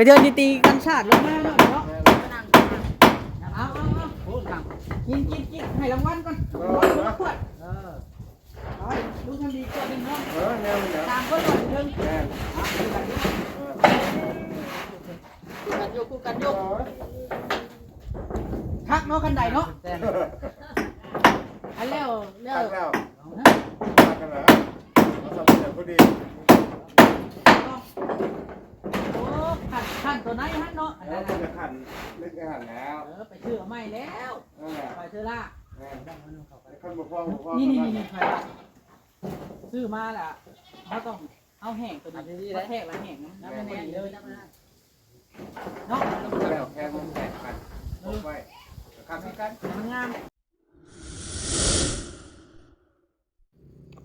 ก็เดินตีกันชาติลงมาเนาะเนาะเอาเอาเอาโอ้ยครับกินกินกินให้รางวัลก่อนรางวัลคนละขวดเออเอาให้ลูกทำดีก่อนหนึ่งเนาะเออแนวนี้นะตามคนก่อนหนึ่งแน่เอาคู่กันอยู่คู่กันอยู่คู่กันอยู่ทักเนาะกันใดเนาะอันแล้วแล้ว ตัดแล้วตัดกันเหรอเราทำเป็นพอดีโอ้ ขันขันตัวไหนฮะเนาะอันแล้นั้วนน่ะจะขันเล็กขันแล้วเออไปชื่อเอาไม่แล้วนั่นแหละไปเธอละแน่ขันบ่พอบ่พอนี่นี่นี่นี่ใครละซื้อมาแหละเขาต้องเอาแห้งตัวนี้เขาแห้งละแห้งนะน้ำมันดีเลยเนาะแล้วแค่มันแตกกันลงไปขันกัน มันงาม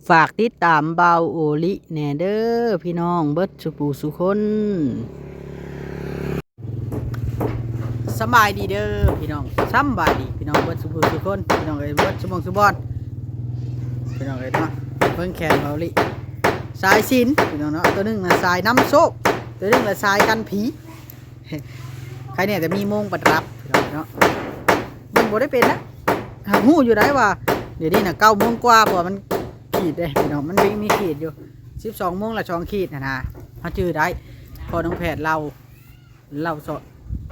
ฝากติดตามเบาโอลิแหน่เด้อพี่น้องเบิดสุปูสุคน สบายดีเด้อพี่น้องสบายดีพี่น้องเบิดสุปูสุคนพี่น้องเอ้ยเบิดสมองสุบอนพี่น้องเอ้ยเนาะเพิ่งแขนเบาลิสายสินพี่น้องเนาะตัวหนึงน่ะสายน้ำโซกตัวหนึงน่ะสายกันผีใครเนี่ยจะมีโมงประดับพี่น้องเนาะมันบ่ได้เป็นนะหางหูอยู่ได้ว่า เดี๋ยวนี้น่ะเก้าโมงกว่าพราะมันขีดได้พี่น้องมันมีมีขีดอยู่สิบสองโมงละช่องขีดนะนะเขาจื้อได้พอน้องแพทย์เราเราสด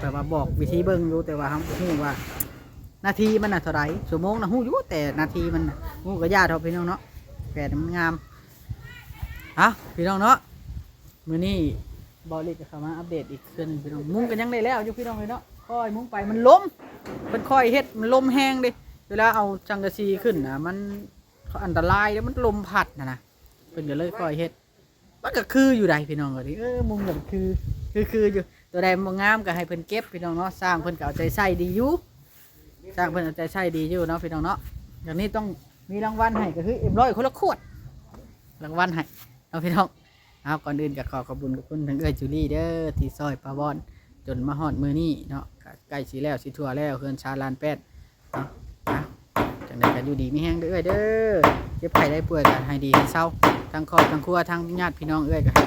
แต่ว่าบอกวิธีเบิ่งอยู่แต่ว่าเขาหู้ว่า นาทีมันน่ะเท่าไหรชั่วโมงน่ะหู้อยู่แต่นาทีมันน่ะหู้ก็ยากเท่าพี่น้องเนาะแพทย์มันงามอะพี่น้องเนาะมื้อนี้บอลลิจะเข้ามาอัปเดตอีกเทื่อนพี่น้องมุ้งกันยังได้แล้วอยู่พี่น้องเลยเนาะค่อยมุ้งไปมันล้มมันค่อยเฮ็ดมันลมแห้งเดิเวลาเอาจังกะซีขึ้นนะมันอันตรายแล้วมันลมพัดนะนะเพิ่นก็เลยค่อยเฮ็ดมันก็คืออยู่ใดพี่น้องก็ดิเออมุมก็คือคือคืออยู่ ตัวใดบ่งามก็ให้เพิ่นเก็บพี่น้องเนาะสร้างเพิ่นก็เอาใจใส่ดีอยู่สร้างเพิ่นเอาใจใส่ดีอยู่เนาะพี่น้องเนาะอย่างนี้ต้องมีรางวัลให้ก็คือเอ็มร้อยคนละขวดรางวัลให้เอาพี่น้องเอาก่อนอื่นก็ขอขอบคุณขอบคุณทั้งเอ้ยจูลี่เด้อที่ซอยปลาบอนจนมาฮอดมือนี้เนาะใกล้สิแล้วสิทั่วแล้วเฮือนชาลานแปดเนาะอะจังได๋ก็อยู่ดีมีแฮงเด้อเอ้ยเด้อเจ็บไข้ได้ป่วยก็ให้ดีให้เศร้าทั้งครอบทั้งครัวทั้งญาติพี่น้องเอ้ยก็ให้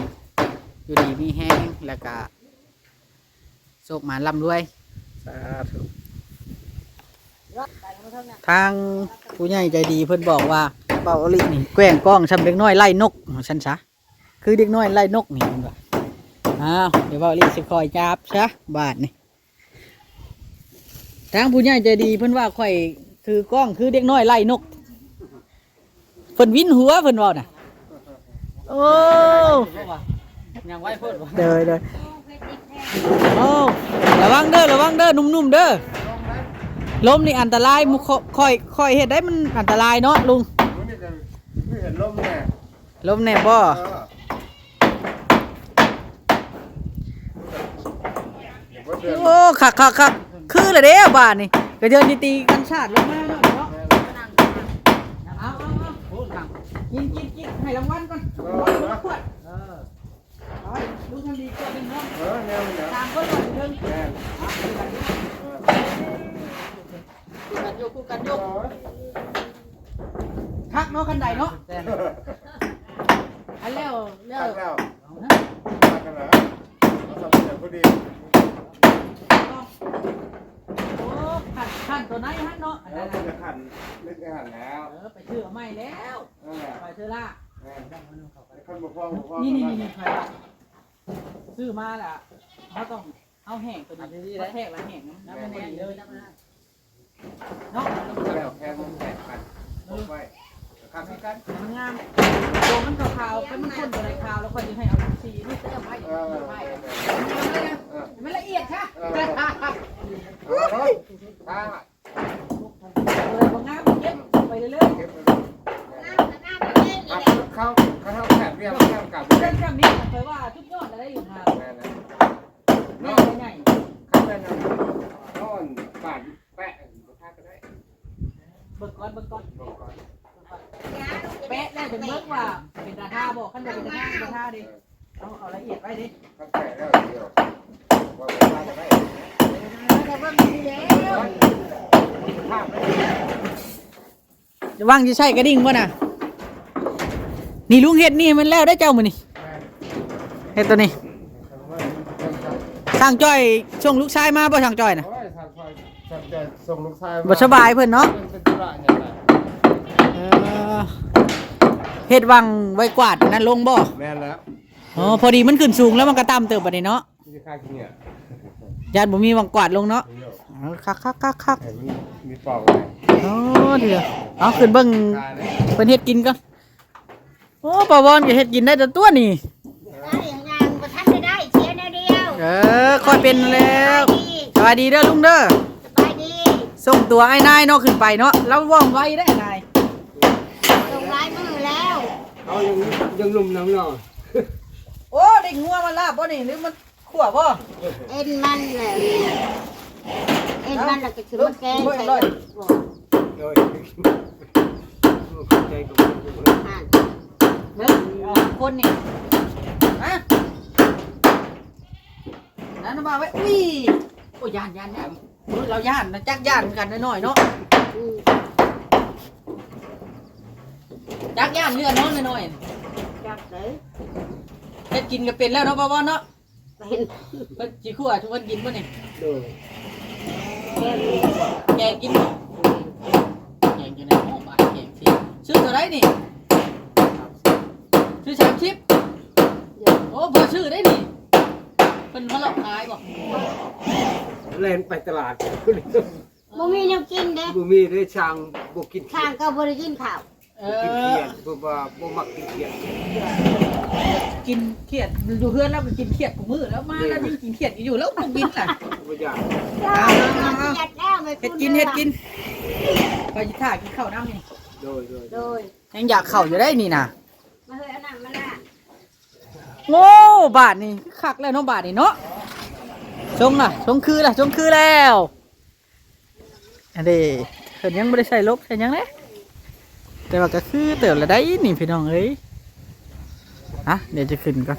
อยู่ดีมีแห้งแล้วก็ โชคหมาร่ำรวย สาธุทางผู้ใหญ่ใจดีเพิ่นบอกว่าเป่าอลินี่แกล้งกล้องชำเด็กน้อยไล่นกฉันซะคือเด็กน้อยไล่นกนี่เพิ่นว่าอ้าวเดี๋ยวเป่าอลิสิคอยจับซะบาทนี่ทางผู้ใหญ่ใจดีเพิ่นว่าข่อยคือกล้องคือเด็กน้อยไล่นกเพิ่นวินหัวเพิ่นว่าน่ะโอ้ยังไว้พูดบ่เด้อเด้อ โอ้ระวังเด้อระวังเด้อนุ่มๆเด้อลมนี่อันตรายมุค่อยค่อยเฮ็ดได้มันอันตรายเนาะลุงไม่เห็นลมแน่ลมแน่บ่โอ้คักคักคักคือละเด้บ้านนี่ก็เดินตีกันชาติลงมาเนาะเนาะเอาเอาเอาพูดครับกินกินกินให้รางวัลก่อนรางวัลคนละขวด ทำดีก่อนหนึ่งเออแนวนี้นะตามแกนอยู่เออคู่กันยู่คู่กันอยู่เออทักเนาะกันใดเนาะแต่อันแล้วแล้วตัดแล้วฮะตัดกันเหรอเราทำเป็นพอดีโอ้ขันขันตัวไหนฮะเนาะอันแล้นั้วนจะขันเล็กขันแล้วเออไปเชื่อไม่แล้วไปเธอละแน่ขันบ่พอบ่พอนี่นี่นี่นี่ใครละ ซื้อมาแหละเขาต้องเอาแห้งตัวนี้เขาแห้งละแห้งนะน้ำมันดีเลยเนาะแล้วแค่มันแตกกันลงไปขันกันมันงามตัวมันขาวๆเป็นมันข้นอะไรขาวแล้วค่อยจะให้เอาสีนี่เติมให้เออให้เออมันละเอียดค่ะ เออเอาเฮ้ยป้า เลยบางงามเก็บไปเรื่อย เก็บไปเลยอะเข้าเข้าเข้าแผนเรียบแผนกลับ ๆเรื่องนี้มันเคยว่าทุกยอดอะไรอยู่ค่ะ แน่นะ แม่ เนาะ ใหญ่ เข้าไปนะนอนบาดแปะผ้าก็ได้ เบิกก่อนเบิกก่อน บอกก่อน เป๊ะได้ถึงเบิกว่าเป็นราคาบอกขั้นเป็นราคาเป็นราคาดิเอาเอาละเอียดไปดิ เข้าแปะแล้วเดียวว่าผ้าก็ได้ แต่ว่ามีแล้ว ผ้าไม่ ระวังจะใช่กระดิ่งป่ะน่ะ นี่ลุงเห็ดนี่มันแล้วได้เจ้ามือนี่เห็ดตัวนี้ช่างจ้อยส่งลูกชายมาบ่ช่างจ้อยน่ะ โอ้ยทางซอยทางจะส่งลูกชายมบ่สบายเพิ่นเนาะเป็นธุระอย่างไรเออเฮ็ดวังไว้กวาดนั่นลงบ่แม่นแล้วอ๋อพอดีมันขึ้นสูงแล้วมันก็ต่ำเติบบัดนี้เนาะที่ค่าขี้เนี่ยญาติบ่มีวังกวาดลงเนาะนี่เยอะอ๋อคักคักคักคัก เห็นมันมีปล่องเลย อ๋อเดี๋ยวเอาขึ้นเบิ่งคาเนี่ยเพิ่นเฮ็ดกินก่อนโอ้ปาวอนก็เฮ็ดกินได้แต่ตัวนี่ได้อย่างยังบ่ทันได้ได้เชียร์แนวเดียวเออค่อยเป็นแล้วสวัสดีเด้อลุงเด้อสบายดีส่งตัวไอ้นายเนาะขึ้นไปเนาะแล้วว่องไวได้นายส่งลายมือแล้วเอายังยังลุ่มน้ำเนาะโอ้ได้งัวมาลาบบ่นี่หรือมันขั่วบ่เอ็นมันแหละเอ็นมันแล้วก็คือมันแกงใส่บ่ โดยใจกับอ่านเด้อเอาคนนี่ฮะนั่นมาไว้อุ้ยโอ้ยยานยานยานโอ้ยเราย่านนะจักย่านเหมือนกันน้อยๆเนาะอืมจักย่านเลือน้อยน้อยจับเลยเฮ็ดกินก็เป็นแล้วเนาะปาวอนเนาะเป็นเพิ่นสิขั่วทุกคนกินบ่นี่โดยแกงแกงกินบ่แกงอยู่ในหม้อบาดแก งสิซื้อเท่าไหร่นี่ซื้อ30โอ้บ่ชื่อได้นี่เป็นพลังขายบ่เล่นไปตลาดบ่มีแนวกินเด้บุมีได้ช่างบุกินข้างก็บ่ได้กินข้าวเอกินอเขียดบุบบุมักกินเขียดกินเขียดอยู่เพื่อนแล้วก็กินเขียดกูมือแล้วมาแล้วยังกินเขียดอยู่แล้วบ่กินน่ะบุญาเอาเอาเอาเฮ็ดแล้วไม่เฮ็ดกินเฮ็ดกินไปสิท่ากินข้าวน้ำนี่ โดยโดยโดยยังอยากเข้าอยู่ได้นี่น่ะมาเฮ้ยเอาน้ำมาละโง่บาทนี่คักแล้วเนาะบาทนี่เนาะชงล่ะชงคือล่ะชงคือแล้วอันนี้เพิ่นยังบ่ได้ใส่ลบใส่หยังเลยแต่ว่าก็คือเติบละได้นี่พี่น้องเอ้ยอะเดี๋ยวจะขึ้นก่อน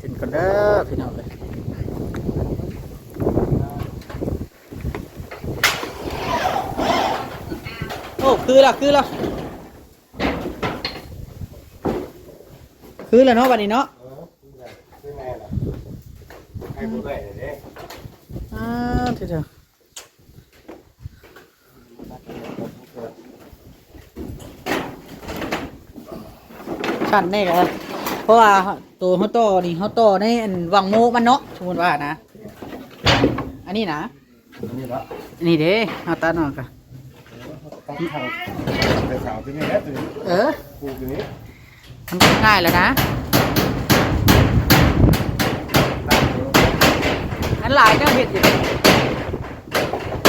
กินก่อนเด้อพี่น้องเลย คือละคือละคือละเนาะวันนี้เนาะคือไงล่ะให้บุได้เด้อ่าเถอะขันแน่กันเพราะว่าตัวเขาต่อนี่เขาต่อในอันวังโมมันเนาะสมมติว่านะ อันนี้นะนี่ละอันนี้เด้เอาตาหน่อยกั นตั้งทางแต่สาวที่นี่แหละตัวนี้เออ ปลูกตัวนี้มันก็ง่ายแล้วนะตั้งอยู่อันหลายเนี่ยเห็ดอยู่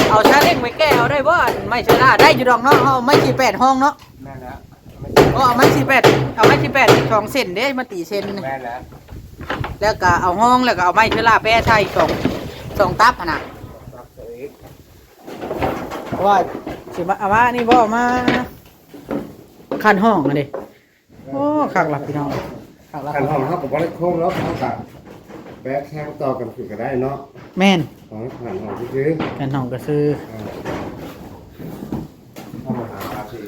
เอาชาเล็กไว้แก้เอาได้บ่อันไม่ใช่ละได้อยู่ดอกเนาะเอาไม่สี่แปดห้องเนาะแม่นแล้วก็เอาไม่สี่แปดเอาไม่สี่แปดสองเซนเด้มาตีเซนแม่นแล้วแล้วก็เอาห้องแล้วก็เอาไม้เชล่าแปรไทยสองสองตับขนาดตักเสยเพราะว่า สิมาเอามานี่บ่เอามาคันห้องอันนี้โอ้ขักหลับพี่น้องขักหลับขันห้องเขาบอกว่าเล็กโค้งแล้วเขากับแบกแข้งต่อกันคือก็ได้เนาะแม่นของขันห้องที่ซื้อกันห้องก็คือเข้ามาหาอาชีพ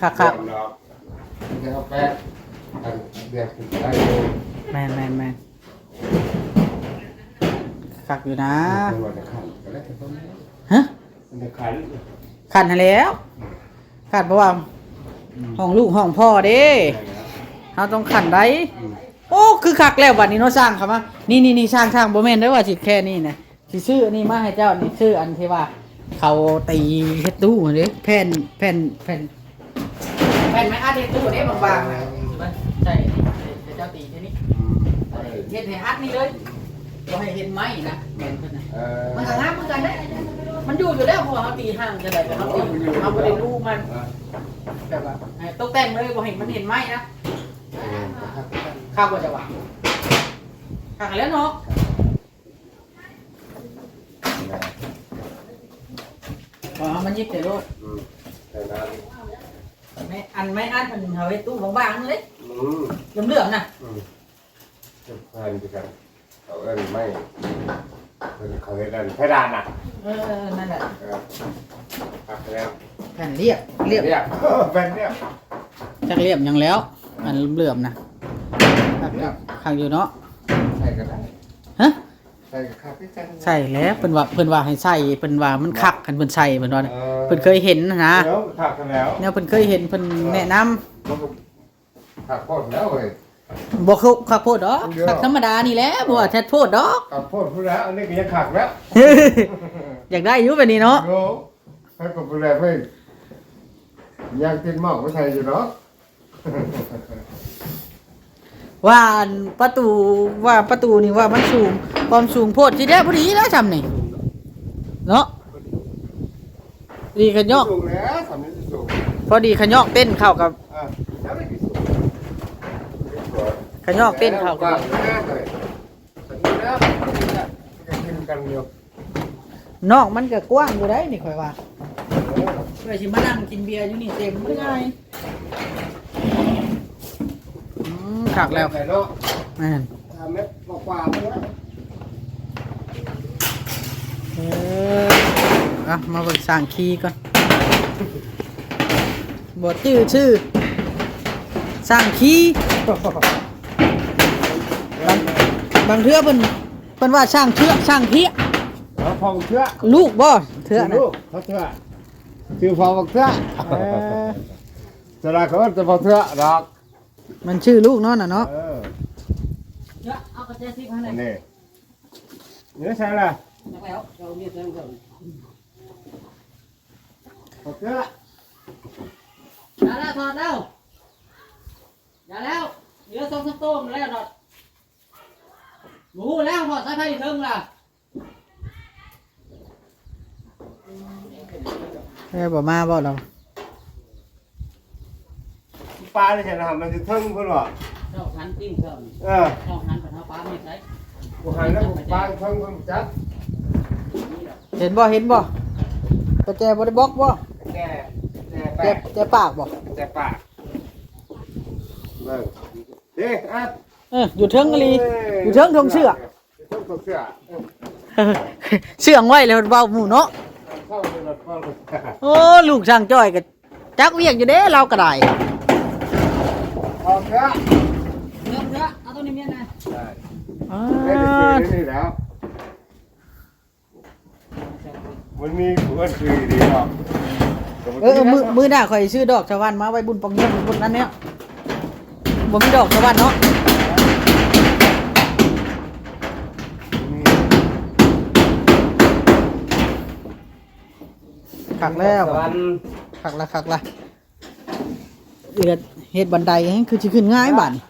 ขักขักเนาะจะเอาแบกอันเรียกคือได้เลยแม่นแม่นแม่นขักอยู่นะตัวจะขันก็ได้แต่ต้นฮะมันจะขัน ขันให้แล้วขันเพราะว่าห้องลูกห้องพ่อเด้เราต้องขันได้โอ้คือคักแล้วบัดนี้เนาะสร้างครับมานี่นี่นี่สร้างสร้างบ่แม่นได้อว่าสิแค่นี้นะสิซื้ออันนี้มาให้เจ้านี่ซื้ออันที่ว่า เขาตีเฮ็ดตู้เด้แผ่นแผ่นแผ่นแผ่นไม้อัดเฮ็ดตู้เด้บางๆนะใช่ให้เจ้าตีที่นี่เฮ็ดให้อัดนี่เลยบ่ให้เห็นไม้นะแม่นเพิ่นน่ะเออมันก็งามเหมือนกันเด้มัน อยู่อยู่แล้วเพราะว่าเขาตีห่างจะได้แต่เขาตีเขาบ่ได้รู้มันแบบว่าให้ตกแต่งเลยบ่ให้มันเห็นไม้นะข้าวบ่จะว่าข้างแล้วเนาะพอมันยิบแต่โลดแต่นั้นไม่อันไม่อันมันเอาไว้ตู้บางๆเลยอืมเหลืองๆน่ะอืมจะพานไปกันเขาเอิ้นไม่ เป็นเขาเอิ้นเพดานอะเออ นั่นแหละเออตักแล้วแผ่นเรียบเรียบเรียบเป็นเรียบจักเรียบหยังแล้วเออันเหลื่อมๆนะคักอยู่คักอยู่เนาะใส่ก็ได้ฮะใส่ก็คักที่จังใส่แล้วเพิ่นว่าเพิ่นว่าให้ใส่เพิ่นว่ามันคักกันเพิ่นใส่เพิ่นว่าเออเพิ่นเคยเห็นนะนะเดี๋ยวคักกันแล้วแนวเพิ่นเคยเห็นเพิ่นแนะนำมันก็คักโคตรแล้วเว้ย บ่คักคักโพดดอกเดี๋ยวคักธรรมดานี่แหละบ่ว่าแท้โพดดอกคักโคตรพูดแล้วอันนี้ก็ยังคักแล้วอยากได้อยู่แบบนี้เนาะโยให้กับผู้แลเพิ่นยังกินหมอกไม่ใช่อยู่เนาะว่าอันประตูว่าประตูนี่ว่ามันสูงความสูงโพดสิได้บ่ดีแล้วจำนี่เนาะดีขะยอกสูงแล้วสำนี้สูงพอดีขะยอกเต้นเข้ากับอะแล้วไม่กี่สูง ขะยอกเต้นเข้ากักับนเลยสัญญาแล้วก็กินกันอยู่นอกมันก็กว้างอยู่ได้นี่ข่อยว่าเพื่อสิมานั่งกินเบียร์อยู่นี่เต็มไม่ได้อืมคักแล้วไหนเนาะแม่นทำเม็ดกว่าๆแล้วเอออะมาเบิ่งสร้างคีย์ก่อนบทชื่อชื่อสร้างคีย์บาง บางเทื่อเพิ่นเพิ่นว่าสร้างเชือกสร้างเพี้ยแล้วพองเชื่อลูกบ่เทื่อนะลูกเขาเชื่อชื่อพองเชื่อเออจะได้เขาจะพองเชื่อดอกมันชื่อลูกเนาะน่ะเนาะเออเดี๋ยวเอากระเจี๊ยบที่ข้างในอันนี้นี่ใช่ละนักแล้วเราเรียกแล้วก่อนพองเชื่ออย่าแล้วถอดแล้วอย่าแล้วเหลือสองสามโต้มแล้วถอดหมูแล้วถอดสายไฟอีก เทิงล่ะแค่บ่มาบ่เราปลาเนี่ยนะมันจะทึ่งเพื่อนวะเจ้าหันติ้งเพิ่มเออเจ้าหันไปเท้าป้าไม่ใช่กูหันแล้วปลาทึ่งเพื่อนจับเห็นบ่เห็นบ่กระแจบ่ได้บล็อกบ่แก่แก่แปแจแจปากบ่แก่ปากเบิ่งเด้อะ เอออยู่เทิงกะลีอยู่เทิงทงเชือกอยู่เทิงทงเชือกเสื่องไว้แล้วเบาหมู่เนาะเข้าไปแล้วเข้าไปโอ้ลูกช่างจ้อยก็จักเวียกอยู่เด้เราก็ได้พองเชือกเนื้อเนื้อเอาตัวนี้เมียนะได้อ่าได้ได้ซื้อนี่แล้วมันมีเพื่อนซื้อดีหรอกเออมือมือหน้าข่อยซื้อดอกชาวบ้านมาไว้บุญปองเยี่ยมบุญนั้นเนี่ยบ่มีดอกชาวบ้านเนาะ ขักแล้ววันขักละขักละเอือดเฮ็ดบันไดให้คือสิขึ้นง่ายบาดนี่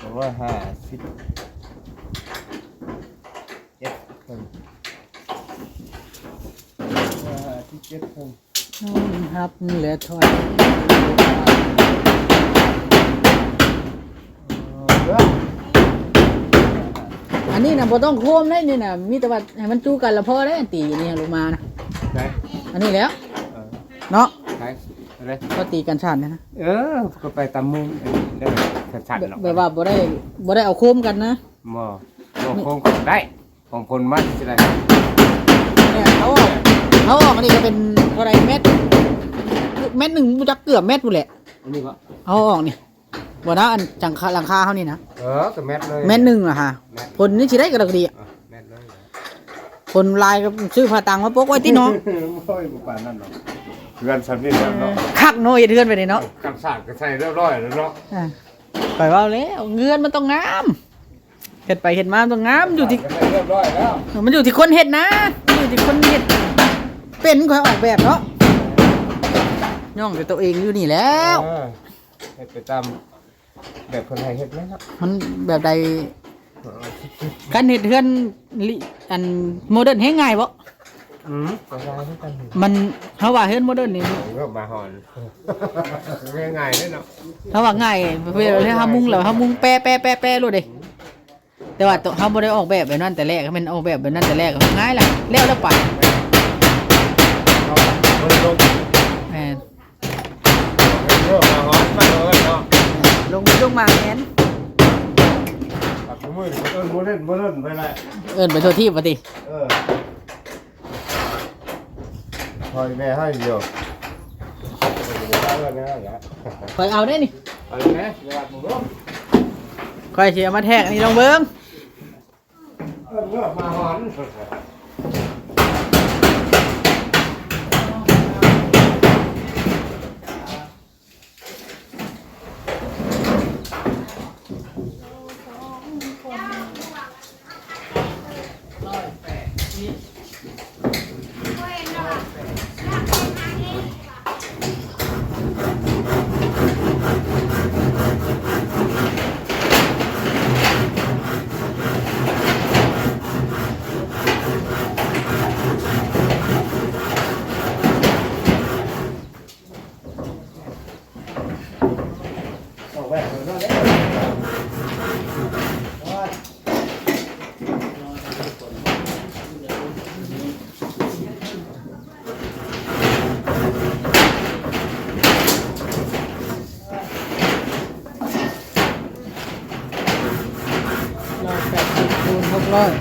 สองร้อยห้าสิบเจ็ดคนห้าสิบเจ็ดคนน้องฮับเหลือถอยเออ อันนี้น่ะบ่ต้องโค้มได้นี่น่ะมีแต่ว่าให้มันจู้กันแล้วพอได้ตีนี่ลงมานะไหนอันนี้แล้วเออเนาะไหนอะไรก็ตีกันชันนะนะเออ ก็ไปตามมุมได้ชัดๆหรอกแบบว่าบ่ได้บ่ได้เอาโค้มกันนะหมอหมอคงก็ได้ ของคนมัดสิไรเนี่ยเขาออกเขาออกอันนี้ก็เป็นเท่าไหรเม็ดเม็ดหนึ่งมันจะเกือบเม็ดอยู่แหละอันนี้ก็เอาออกนี่ บ่นะอันจังคาหลังคาเขานี่นะเออก็แมทเลยเม็ดหนึ่งอะฮะแมทคนนี่สิได้กระดกดีอะอะแมทเลยคนลายก็ซื้อผ้าตังมาปกไว้ที่เน้องโอ้ยบุปผานั่นเนาะเรือนสันนี่แล้วเนาะคักโนยเดือนไปเลยเนาะกันสาดก็ใส่เรียบร้อยแล้วเนาะอะไปว่าแล้วเงินมันต้องงามเห็ดไปเห็ดมามันต้องงามอยู่ที่ ก็ใส่เรียบร้อยแล้วมันอยู่ที่คนเห็ดนะอยู่ที่คนเห็ด เป็นคอยออกแบบเนาะย่องแต่ตัวเองอยู่นี่แล้ว เออเฮ็ดไปตาม แบบคนไทยเฮ็ดไหมครับมันแบบใดการเห็ดเทือนลิอันโมเดิร์นให้ง่ายบ่อืมก็ได้เหมือนกันมันเขาว่าเฮือนโมเดิร์นนี่ผมก็มาหอนง่ายๆเลยเนาะเขาว่าง่ายเวลาเฮามุงแล้วเฮามุงแปะแปะแปะแปะรู้เด้แต่ว่าตัวเฮาบ่ได้ออกแบบแบบนั้นแต่แรกเขาเป็นออกแบบแบบนั้นแต่แรกก็ง่ายล่ะแล้วแล้วไป เอามันลง แม่น เรื่องมาหอนมาเลยเนาะ ลงลงมาแม่นตัดมือเอิ้นโมเดิร์นโมเดิร์นไปเลยเอิ้นไปโทษที่ปฏิเออคอยแม่ให้เดียวเอาเลยนะอย่าคอยเอาได้นี่เอาเลยนะอย่าหมูร่มคอยเสียมาแทกอันนี้ลองเบิ้งเออเมื่อมาหอน เอาแหวนเลยเนาะเนี่ย ร้อยแปดสิบ คูณหกร้อย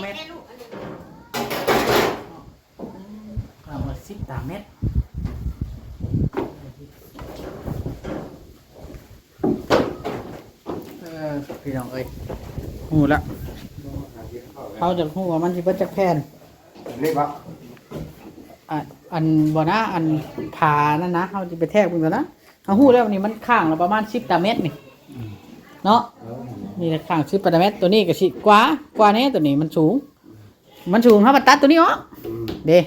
เม็ดเอามาสิบสามเม็ดเออพี่น้องเอ้ย หูละเขาจะหูว่ามันสิเบิดจากแผ่นนี่ปะอะอันบ่นะอันผ่านั่นนะเขาจะไปแทกมึงแล้วนะเอาหูแล้วนี่มันข้างละประมาณสิบตาเม็ดนี่เนาะนี่แหละข้างสิบตาเม็ดตัวนี้ก็สิกว่ากว่านี้ตัวนี้มันสูง มันสูงเขามาตัดตัวนี้ออกเด้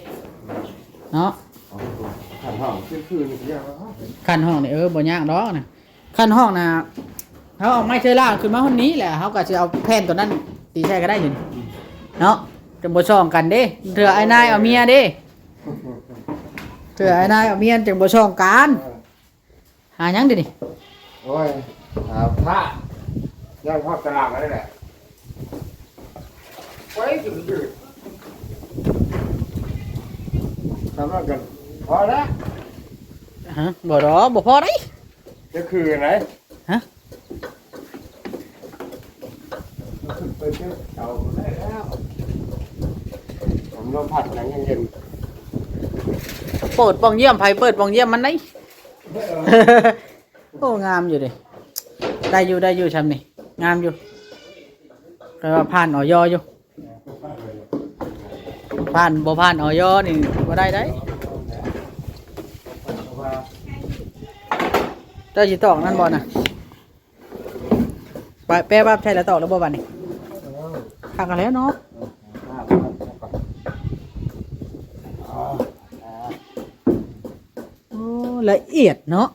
เนาะขันห้องคือคือนี่เรียกว่าขั้นห้องนี่เออบ่ยากดอกนะขั้นห้องนะ เขาเอาไม้เชยล่างขึ้นมาคนนี้แหละเขาก็จะเอาแผ่นตัวนั้นตีใช้ก็ได้อยู่นี่เนาะจะบ่ช่องกันเด้เถื่อไอ้นายเอาเมียเด้เถื่อไอ้นายเอาเมียจังบ่ช่องกันหาหยังดินี่โอ้ยอ่าพระย่างทอดตลาดนั่นแหละไว้จุดยืดทำแล้วกันพอแล้วฮะบ่ดอกบ่พอได้จะคือไหนฮะ ขึ้น ไปเจอเอาได้แล้วผมลมผัดหนังเย็นเปิดปองเยี่ยมไผเปิดปองเยี่ยมมันได้โอ้งามอยู่ดิได้อยู่ได้อยู่ชำนี่งามอยู่ก็ว่าผ่านออยอยู่ผ่านบ่ผ่านออยนี่บ่ได้ได้เจ้าสิตอกนั่นบ่น่ะไปแปลว่าใช่แล้วตอกแล้วบ่บัดนี้ คักกันแล้วเนาะโอ้ละเอียดเนาะ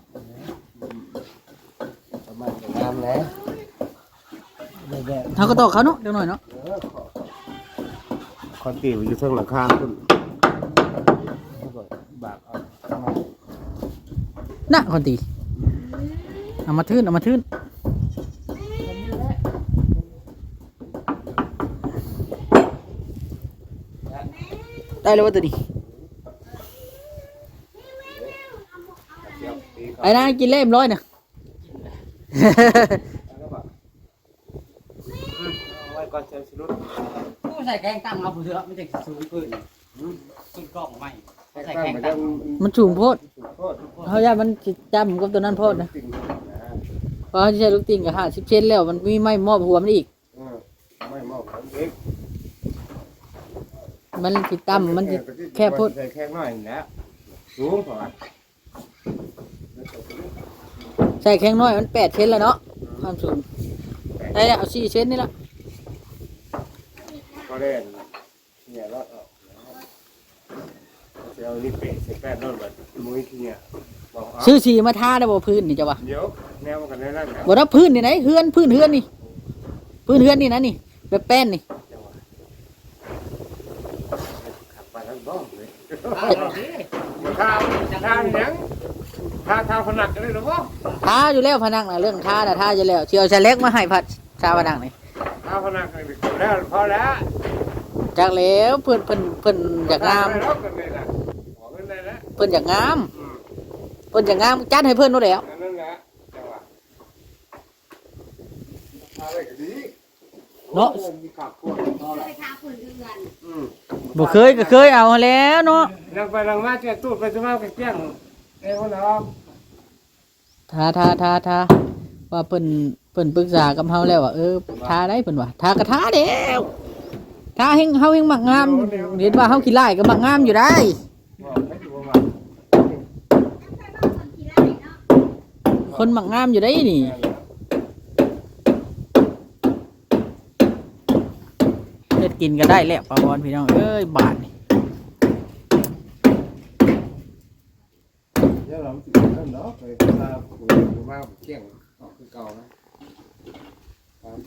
ประมาณงามนะแบบเขาก็ตอกเขาเนาะเดี๋ยวหน่อยเนาะคอนติวอยู่เทิงหลังคาขึ้นบากเอาน่ะคอนตีเอามาทื่นเอามาทื่น ได้แล้วว่าตัวนี้ไอ้นายกินเล่มร้อยนะไว้ก่อนเชิญสิรุดผู้ใส่แกงตั้งเอาผู้เสือไม่ใช่สูงปืนขึ้นกล้องใหม่ใส่ใส่แกแกงงมันตั้จะงมันสูงโพดโทษเขาอยากมันสิจำกับตัวนั้นโพดนะติ่งนะเพราะเขาใช้ลูกติ่งกับห้าสิบเซนแล้วมันมีไม่มอบหัวมันอีก ไม่มอบของเด็ก มันสิต่ำมันสิแค่โพดใส่แค่น้อยนะสูงกว่าใส่แข้งน้อยมันแปดเซนแล้วเนาะความสูงได้แล้วเอาสี่เซนนี่ละก็เล่นเนี่ยรอดออกเสียวนี่เป็ดเสร็จแป้งนอนแบบมุ้ยที่เนี่ยบอกอ๋อซื้อสีมาทาได้บ่พื้นนี่จ้ะวะเดี๋ยวแนวมันกันได้แล้วนะบ่รับพื้นนี่ไหนเฮือนพื้นเฮือนนี่ พื้นเฮือนนี่นะนี่แบบแป้นนี่ ขับไป ทั้งบ้องเลยข้าวข้าวยังข้าวข้าวผนักกันเลยหรือเปล่าทาอยู่แล้วพนังน่ะเรื่องทาน่ะทาอยู่แล้วสิเอาชาเล็กมาให้พัดชาวพนังนี่ข้าวผนักกันแล้วพอแล้วจากแล้วเพิ่นเพิ่นเพิ่นอยากงามแล้วกันเลยนะหัวกันได้แล้วเพิ่นอยากงามอืมเพิ่นอยากงามจัดให้เพิ่นโนู่นแหล้ว นั่นแหละจังหวะอะไรก็ดี เนาะมีขับพวกพอเคละยทาคนเดือนอืมบ่เคยก็เคยเอาแล้วเนาะนั่งไปนั่งมาเจ้าตู้ไปสมากันเกี้ยงเอ้คนเราทาทาทาทาว่าเพิ่นเพิ่นปรึกษากับเฮาแล้วว่าเออทาได้เพิ่นว่าทาก็ทาแล้วทาเฮงเฮาเฮงมักงามเห็นว่าเฮาขี้ร้ายก็มักงามอยู่ได้ บอกไม่ถูกว่าคนมักงามอยู่ได้นี่เฮ็ กินก็ได้แล้วปลาบอลพี่น้องเอ้ยบาทนี่เดี๋ยวเราติดกันเนาะไปมาคุยมาเกี้ยงออกคือเก่านะครับ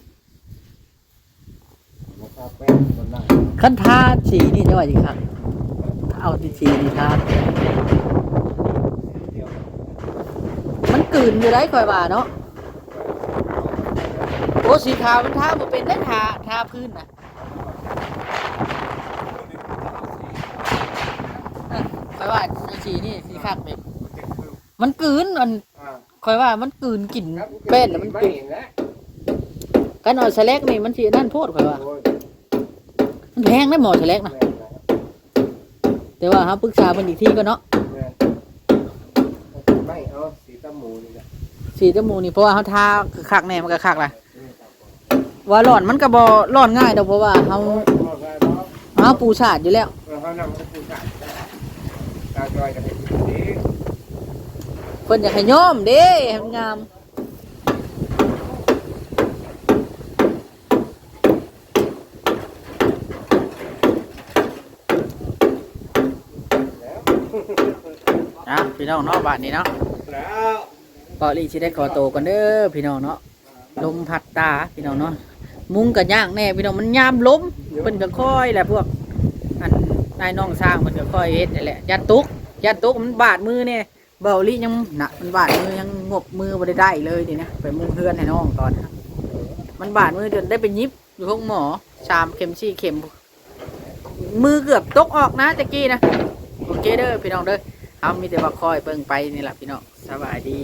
มาพาแป้งคนนั่งคันทาสีนี่จะว่าสิครับเอาที่สีนี่ทามันกลืนอยู่ได้ค่อยว่าเนาะโอ้สีขาวมันทาบ่เป็นได้ทาทาพื้นน่ะ อะค่อยว่าสีนี่สีขาวแบบมันกลืนอันค่อยว่ามันกลืนกลิ่นเป็ดมันกลืนเห็นกันเอาสแลกนี่มันสินั่นโพดค่อยว่า มันแพงได้หมอสแลกนะแต่ว่าเฮาปรึกษาเพิ่นอีกทีก็เนาะไม่เอาสีตะหมูนี่แหละสีจมูกนี่เพราะว่าเฮาทาคือคักแน่มันก็คักละว่าร้อนมันก็บ่ร้อนง่ายดอกเพราะว่าเฮาเอาปูชาดอยู่แล้วเขา นำไปปูกัดตาจอยจะเป็นสีเพิ่นอยากให้ย้อมเด้ให้มันงามแล้วอะพี่น้องเนาะบ้านนี้เนาะแล้วปอลี่สิได้ขอโตวกันเด้อพี่น้องเนาะลมพัดตาพี่น้องเนาะมุงก็ยากแน่พี่น้องมันยามลมเพิ่นก็ค่อยแหละพวกอันนายน้องสร้างเพิ่นก็ค่อยเฮ็ดนั่นแหละยันตุก ยันตุกมันบาดมือเนี่ยเบาลี่ยังหนักมันบาดมือยังงบมือบ่ได้ได้เลยนี่นะไปมุงเพื่อนให้น้องก่อนนะมันบาดมือจนได้ไปยิบอยู่ห้องหมอชามเข็มชี้เข็ม มือเกือบตกออกนะตะกี้นะโอเคเด้อพี่น้องเด้อเอามีแต่ว่าคอยเบิ่งไปนี่แหละพี่น้องสบายดี